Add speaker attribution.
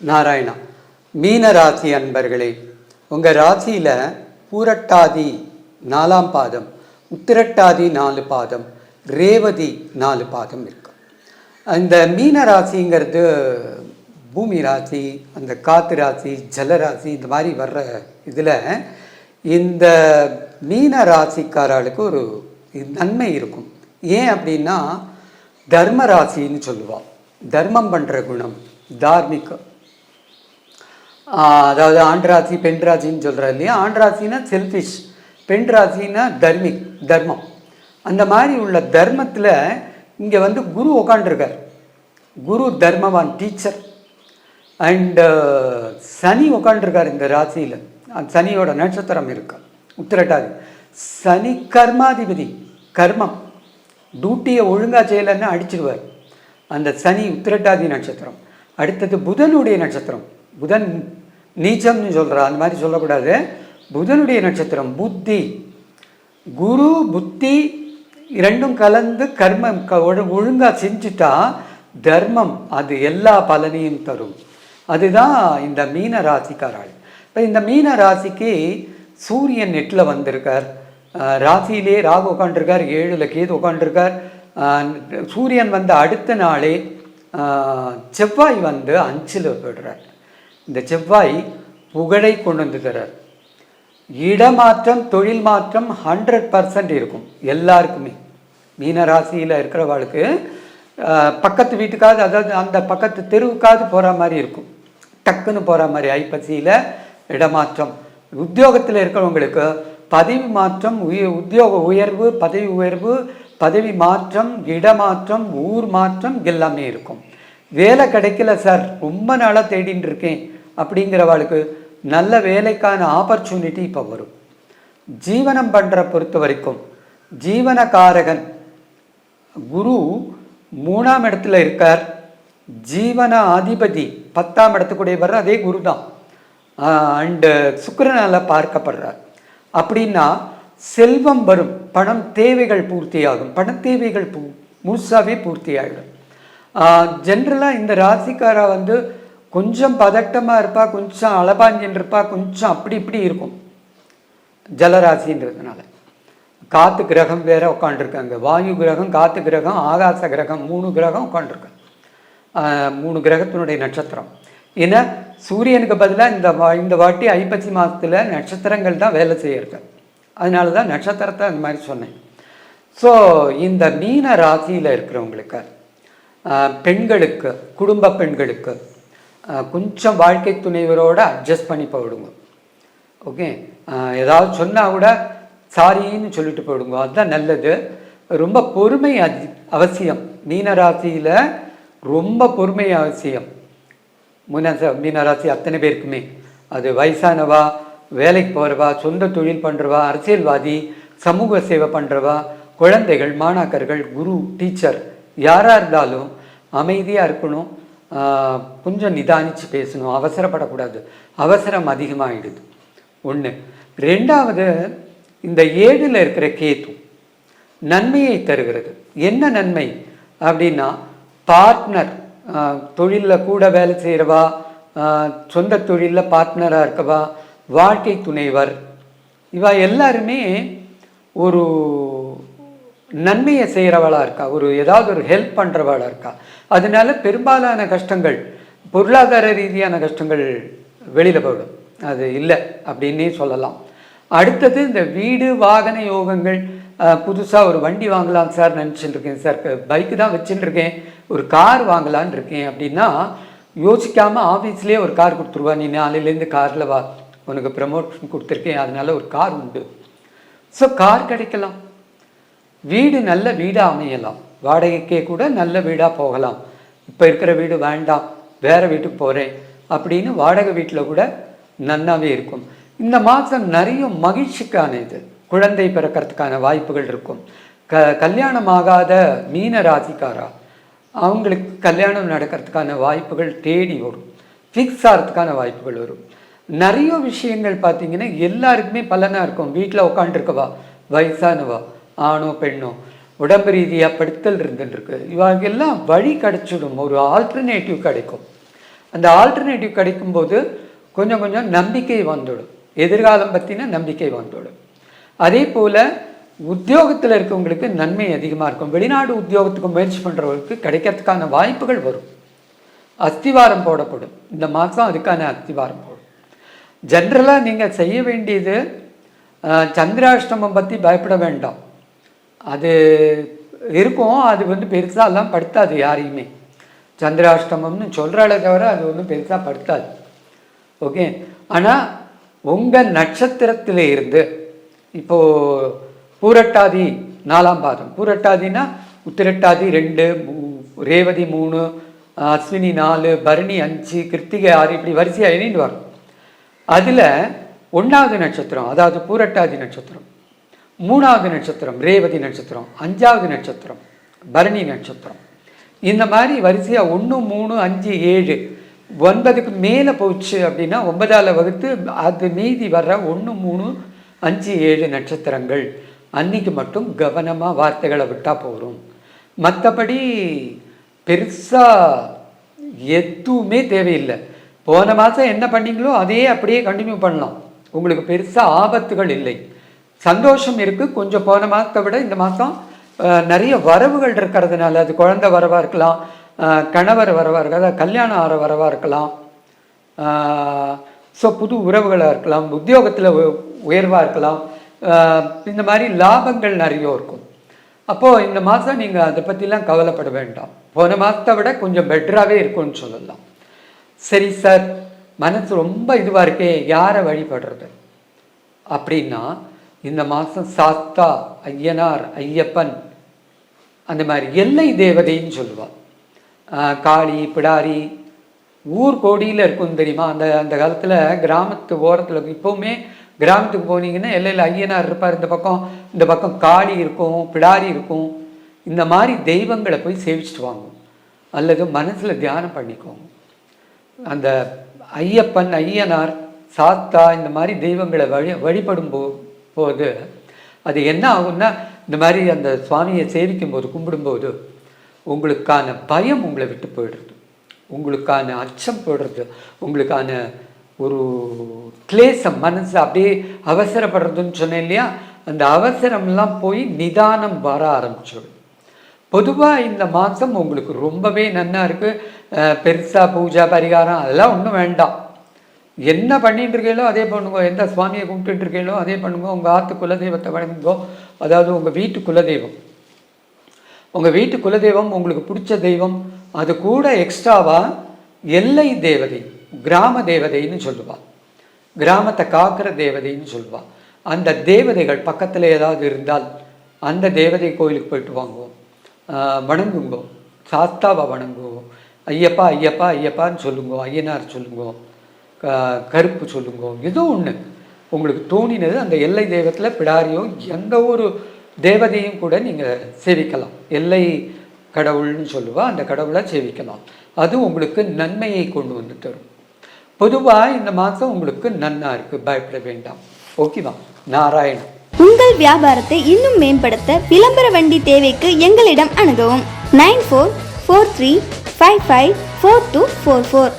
Speaker 1: நாராயணா மீன ராசி அன்பர்களே உங்கள் ராசியில் பூரட்டாதி நாலாம் பாதம் உத்திரட்டாதி நாலு பாதம் ரேவதி நாலு பாதம் இருக்கும் அந்த மீன ராசிங்கிறது பூமி ராசி அந்த காத்து ராசி ஜலராசி இந்த மாதிரி வர்ற இதில் இந்த மீன ராசிக்காரர்களுக்கு ஒரு நன்மை இருக்கும். ஏன் அப்படின்னா தர்ம ராசின்னு சொல்லுவாள் தர்மம் பண்ணுற குணம் தார்மிகம். அதாவது ஆண்ட்ராசி பெண்ராசின்னு பெண் இல்லையா? ஆண்ட்ராசினா செல்ஃபிஷ் பெண்ராசினா தர்மிக் தர்மம். அந்த மாதிரி உள்ள தர்மத்தில் இங்கே வந்து குரு உக்காண்டிருக்கார். குரு தர்மவான் டீச்சர் அண்டு சனி உக்காண்டிருக்கார் இந்த ராசியில். சனியோட நட்சத்திரம் இருக்கு. உத்திரட்டாதி. சனி கர்மாதிபதி கர்மம். டியூட்டியை ஒழுங்காக செய்யலைன்னு அடிச்சிடுவார். அந்த சனி உத்திரட்டாதி நட்சத்திரம். அடுத்தது புதனுடைய நட்சத்திரம். புதன் நீச்சம்னு சொல்கிறா அந்த மாதிரி சொல்லக்கூடாது. புதனுடைய நட்சத்திரம் புத்தி. குரு புத்தி இரண்டும் கலந்து கர்மம் க ஒழுங்காக செஞ்சுட்டா தர்மம் அது எல்லா பலனையும் தரும். அதுதான் இந்த மீன ராசிக்காராள். இப்போ இந்த மீன ராசிக்கு சூரியன் நெட்டில் வந்திருக்கார். ராசியிலே ராகு உட்காண்டிருக்கார் ஏழில் கேது உட்காண்டிருக்கார் சூரியன் வந்த அடுத்த நாளே செவ்வாய் வந்து அஞ்சில் போய்டுறார். இந்த செவ்வாய் புகழை கொண்டு வந்து தர்றார் இடமாற்றம் தொழில் மாற்றம் ஹண்ட்ரட் பர்சன்ட் இருக்கும் எல்லாருக்குமே. மீனராசியில் இருக்கிறவாளுக்கு பக்கத்து வீட்டுக்காவது அதாவது அந்த பக்கத்து தெருவுக்காவது போகிற மாதிரி இருக்கும். டக்குன்னு போகிற மாதிரி ஐப்பசியில் இடமாற்றம். உத்தியோகத்தில் இருக்கிறவங்களுக்கு பதவி மாற்றம் உய உத்தியோக உயர்வு பதவி உயர்வு பதவி மாற்றம் இடமாற்றம் ஊர் மாற்றம் எல்லாமே இருக்கும். வேலை கிடைக்கல சார் ரொம்ப நாளாக தேடின்னு இருக்கேன். அப்படிங்கிறவளுக்கு நல்ல வேலைக்கான ஆப்பர்ச்சுனிட்டி இப்போ வரும். ஜீவனம் பண்ணுற பொறுத்த வரைக்கும் ஜீவனகாரகன் குரு மூணாம் இடத்துல இருக்கார். ஜீவன அதிபதி பத்தாம் இடத்துக்குடையவர் அதே குரு தான் அண்டு சுக்கரனால் பார்க்கப்படுறார். அப்படின்னா செல்வம் வரும். பணம் தேவைகள் பூர்த்தியாகும். பண தேவைகள் பூ முழுசாகவே பூர்த்தி ஆகிடும் ஜென்ரலாக இந்த ராசிக்காரா வந்து கொஞ்சம் பதட்டமாக இருப்பா கொஞ்சம் அளபாஞ்சின்னு இருப்பா கொஞ்சம் அப்படி இப்படி இருக்கும். ஜலராசின்றதுனால. காத்து கிரகம் வேற உட்காண்டிருக்காங்க வாயு கிரகம் காத்து கிரகம் ஆகாச கிரகம் மூணு கிரகம் உட்காண்டிருக்காங்க மூணு கிரகத்தினுடைய நட்சத்திரம். ஏன்னா சூரியனுக்கு பதிலாக இந்த வா இந்த வாட்டி ஐப்பசி மாதத்தில் நட்சத்திரங்கள் தான் வேலை செய்யறது. அதனால தான் நட்சத்திரத்தை அந்த மாதிரி சொன்னேன். ஸோ இந்த மீன ராசியில் இருக்கிறவங்களுக்கு பெண்களுக்கு குடும்ப பெண்களுக்கு கொஞ்சம் வாழ்க்கை துணைவரோட அட்ஜஸ்ட் பண்ணி போயிடுங்க. ஓகே ஏதாவது சொன்னால் கூட சாரின்னு சொல்லிட்டு போயிடுங்க. அதுதான் நல்லது. ரொம்ப பொறுமை அதி அவசியம். மீனராசியில் ரொம்ப பொறுமை அவசியம். முன்ன மீனராசி அத்தனை பேருக்குமே. அது வயசானவா வேலைக்கு போகிறவா சொந்த தொழில் பண்ணுறவா அரசியல்வாதி சமூக சேவை பண்ணுறவா குழந்தைகள் மாணாக்கர்கள் குரு டீச்சர் யாராக இருந்தாலும் அமைதியாக இருக்கணும். கொஞ்சம் நிதானித்து பேசணும். அவசரப்படக்கூடாது. அவசரம் அதிகமாகிடுது ஒன்று ரெண்டாவது இந்த ஏழில் இருக்கிற கேத்து நன்மையை தருகிறது. என்ன நன்மை? அப்படின்னா பார்ட்னர் தொழிலில் கூட வேலை செய்கிறவா சொந்த தொழிலில் பார்ட்னராக இருக்கவா வாழ்க்கை துணைவர் இவா எல்லாருமே ஒரு நன்மையை செய்கிறவளாக இருக்கா? ஒரு ஏதாவது ஒரு ஹெல்ப் பண்ணுறவளாக இருக்கா? அதனால பெரும்பாலான கஷ்டங்கள் பொருளாதார ரீதியான கஷ்டங்கள் வெளியில் போயிடும். அது இல்லை அப்படின்னே சொல்லலாம். அடுத்தது இந்த வீடு வாகன யோகங்கள் புதுசாக ஒரு வண்டி வாங்கலாம் சார் நினச்சிட்டு இருக்கேன் சார் பைக்கு தான் வச்சுட்டு இருக்கேன் ஒரு கார் வாங்கலான்னு இருக்கேன் அப்படின்னா யோசிக்காமல் ஆஃபீஸ்லேயே ஒரு கார் கொடுத்துருவா. நீ நாளையிலேருந்து காரில் வா. உனக்கு ப்ரமோஷன் கொடுத்துருக்கேன். அதனால ஒரு கார் உண்டு. ஸோ கார் கிடைக்கலாம். வீடு நல்ல வீடாக அமையலாம். வாடகைக்கே கூட நல்ல வீடாக போகலாம். இப்போ இருக்கிற வீடு வேண்டாம் வேறு வீட்டுக்கு போகிறேன் அப்படின்னு வாடகை வீட்டில் கூட நன்னாவே இருக்கும். இந்த மாதம் நிறைய மகிழ்ச்சிக்கான இது. குழந்தை பிறக்கிறதுக்கான வாய்ப்புகள் இருக்கும். க கல்யாணம் ஆகாத மீன ராசிக்காரா அவங்களுக்கு கல்யாணம் நடக்கிறதுக்கான வாய்ப்புகள் தேடி வரும். ஃபிக்ஸ் ஆகிறதுக்கான வாய்ப்புகள் வரும். நிறைய விஷயங்கள் பார்த்தீங்கன்னா எல்லாருக்குமே பலனாக இருக்கும். வீட்டில் உட்காந்துருக்கவா வயசானவா ஆணோ பெண்ணோ உடம்பு ரீதியாக படுத்தல் இருந்துருக்கு இவங்கெல்லாம் வழி கிடைச்சிடும். ஒரு ஆல்டர்னேட்டிவ் கிடைக்கும். அந்த ஆல்டர்னேட்டிவ் கிடைக்கும்போது கொஞ்சம் கொஞ்சம் நம்பிக்கை வந்துடும். எதிர்காலம் பற்றின நம்பிக்கை வந்துவிடும் அதே போல் உத்தியோகத்தில் இருக்கவங்களுக்கு நன்மை அதிகமாக இருக்கும். வெளிநாடு உத்தியோகத்துக்கு முயற்சி பண்ணுறவங்களுக்கு கிடைக்கிறதுக்கான வாய்ப்புகள் வரும். அஸ்திவாரம் போடப்படும். இந்த மாதம் அதுக்கான அஸ்திவாரம் போடும். ஜென்ரலாக நீங்கள் செய்ய வேண்டியது சந்திராஷ்டமம் பற்றி பயப்பட வேண்டாம். அது இருக்கும் அது வந்து பெருசாலாம் படுத்தாது யாரையுமே. சந்திராஷ்டமம்னு சொல்கிறாளே தவிர அது ஒன்றும் பெருசாக படுத்தாது. ஓகே ஆனால் உங்கள் நட்சத்திரத்தில் இருந்து இப்போது பூரட்டாதி நாலாம் பாதம். பூரட்டாதினா உத்திரட்டாதி ரெண்டு மூ- ரேவதி மூணு அஸ்வினி நாலு பரணி அஞ்சு கிருத்திகை ஆறு இப்படி வரிசையாக எண்ணிட்டு வரும். அதில் ஒன்றாவது நட்சத்திரம் அதாவது பூரட்டாதி நட்சத்திரம். மூணாவது நட்சத்திரம் ரேவதி நட்சத்திரம் அஞ்சாவது நட்சத்திரம் பரணி நட்சத்திரம். இந்த மாதிரி வரிசையாக ஒன்று மூணு அஞ்சு ஏழு ஒன்பதுக்கு மேலே போச்சு அப்படின்னா ஒன்பதால் வகுத்து அது மீதி வர்ற ஒன்று மூணு அஞ்சு ஏழு நட்சத்திரங்கள். அன்னைக்கு மட்டும் கவனமாக வார்த்தைகளை விட்டால் போகிறோம் மற்றபடி பெருசாக எதுவுமே தேவையில்லை. போன மாதம் என்ன பண்ணீங்களோ அதே அப்படியே கண்டினியூ பண்ணலாம். உங்களுக்கு பெருசாக ஆபத்துகள் இல்லை. சந்தோஷம் இருக்குது கொஞ்சம் போன மாதத்தை விட இந்த மாதம் நிறைய வரவுகள் இருக்கிறதுனால அது குழந்தை வரவாக இருக்கலாம் கணவர் வரவாக இருக்கலாம் கல்யாணம் ஆற வரவாக இருக்கலாம். ஸோ புது உறவுகளாக இருக்கலாம் உத்தியோகத்தில் உயர்வாக இருக்கலாம். இந்த மாதிரி லாபங்கள் நிறைய இருக்கும். அப்போது இந்த மாதம் நீங்கள் அதை பற்றிலாம் கவலைப்பட வேண்டாம். போன மாதத்தை விட கொஞ்சம் பெட்டராகவே இருக்கும்னு சொல்லலாம். சரி சார் மனசு ரொம்ப இதுவாக இருக்கே யாரை வழிபடுறது? அப்படின்னா இந்த மாதம் சாஸ்தா ஐயனார் ஐயப்பன் அந்த மாதிரி எல்லை தேவதைன்னு சொல்லுவாள் காளி பிடாரி ஊர் கோடியில் இருக்கும் தெரியுமா? அந்த அந்த காலத்தில் கிராமத்து ஓரத்தில் இப்போவுமே கிராமத்துக்கு போனீங்கன்னா எல்லையில் ஐயனார் இருப்பார் இந்த பக்கம். இந்த பக்கம் காளி இருக்கும் பிடாரி இருக்கும். இந்த மாதிரி தெய்வங்களை போய் சேவிச்சுட்டு வாங்க. அல்லது மனசில் தியானம் பண்ணிக்கோங்க. அந்த ஐயப்பன் ஐயனார் சாத்தா இந்த மாதிரி தெய்வங்களை வழி வழிபடும் போ போது அது என்ன ஆகும்னா இந்த மாதிரி அந்த சுவாமியை சேவிக்கும் போது கும்பிடும்போது உங்களுக்கான பயம் உங்களை விட்டு போயிடுறது உங்களுக்கான அச்சம் போயிடுறது உங்களுக்கான ஒரு கிளேசம் மனசு அப்படியே அவசரப்படுறதுன்னு சொன்னேன் இல்லையா? அந்த அவசரம்லாம் போய் நிதானம் வர ஆரம்பிச்சிடும். பொதுவாக இந்த மாதம் உங்களுக்கு ரொம்பவே நன்னா இருக்குது பெருசாக பூஜா பரிகாரம் அதெல்லாம் ஒன்றும் வேண்டாம். என்ன பண்ணிட்டு இருக்கீங்களோ அதே பண்ணுங்க. எந்த சுவாமியை கும்பிட்டு இருக்கீங்களோ அதே பண்ணுங்க. உங்கள் ஆத்து குலதெய்வத்தை வணங்குங்கோ. அதாவது உங்கள் வீட்டு குலதெய்வம். உங்கள் வீட்டு குலதெய்வம் உங்களுக்கு பிடிச்ச தெய்வம். அது கூட எக்ஸ்ட்ராவாக எல்லை தேவதை கிராம தேவதைன்னு சொல்லுவாள் கிராமத்தை காக்கிற தேவதைன்னு சொல்லுவாள் அந்த தேவதைகள் பக்கத்தில் ஏதாவது இருந்தால் அந்த தேவதை கோயிலுக்கு போயிட்டு வாங்குவோம் வணங்குங்கோ. சாஸ்தாவை வணங்குவோம் ஐயப்பா ஐயப்பா ஐயப்பான்னு சொல்லுங்கோ. ஐயனார் சொல்லுங்கோ. கருப்பு சொல்லுங்கோ. ஏதோ ஒன்று உங்களுக்கு தோணினது அந்த எல்லை தெய்வத்தில் பிடாரியோ எந்த ஒரு தேவதையும் கூட நீங்கள் சேவிக்கலாம். எல்லை கடவுள்னு சொல்லுவா அந்த கடவுளை சேவிக்கலாம். அது உங்களுக்கு நன்மையை கொண்டு வந்து தரும். பொதுவாக இந்த மாதம் உங்களுக்கு நன்னா இருக்குது பயப்பட வேண்டாம். ஓகேவா நாராயணன்.
Speaker 2: உங்கள் வியாபாரத்தை இன்னும் மேம்படுத்த விளம்பர வண்டி தேவைக்கு எங்களிடம் அணுகவும். Nine four four three five five four two four four.